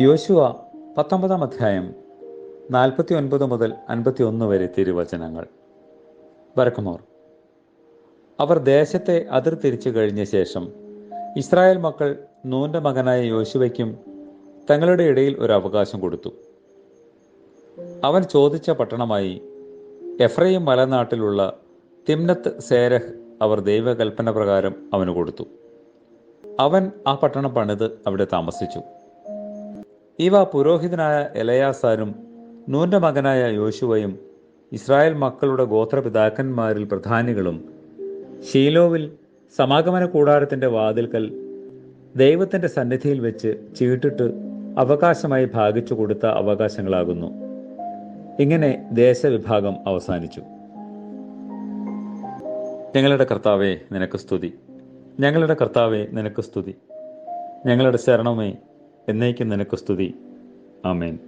യോശുവ പത്തൊമ്പതാം അധ്യായം നാൽപ്പത്തി ഒൻപത് മുതൽ അൻപത്തി ഒന്ന് വരെ തിരുവചനങ്ങൾ. വരക്കുമോർ അവർ ദേശത്തെ അതിർത്തിരിച്ചു കഴിഞ്ഞ ശേഷം ഇസ്രായേൽ മക്കൾ നൂന്റെ മകനായ യോശുവയ്ക്കും തങ്ങളുടെ ഇടയിൽ ഒരു അവകാശം കൊടുത്തു. അവൻ ചോദിച്ച പട്ടണമായി എഫ്രൈം മലനാട്ടിലുള്ള തിമ്നത്ത് സേരഹ് അവർ ദൈവകൽപ്പന പ്രകാരം അവന് കൊടുത്തു. അവൻ ആ പട്ടണം പണിത് അവിടെ താമസിച്ചു. ഇവ പുരോഹിതനായ എലയാസാനും നൂന്റെ മകനായ യോശുവയും ഇസ്രായേൽ മക്കളുടെ ഗോത്രപിതാക്കന്മാരിൽ പ്രധാനികളും. ഷീലോവിൽ സമാഗമന കൂടാരത്തിന്റെ വാതിൽക്കൽ ദൈവത്തിന്റെ സന്നിധിയിൽ വെച്ച് ചീട്ടിട്ട് അവകാശമായി ഭാഗിച്ചു കൊടുത്ത അവകാശങ്ങളാകുന്നു. ഇങ്ങനെ ദേശവിഭാഗം അവസാനിച്ചു. ഞങ്ങളുടെ കർത്താവെ നിനക്ക് സ്തുതി. ഞങ്ങളുടെ കർത്താവെ നിനക്ക് സ്തുതി. ഞങ്ങളുടെ ശരണമേ എന്നേക്കും നിനക്ക് സ്തുതി. ആമേൻ.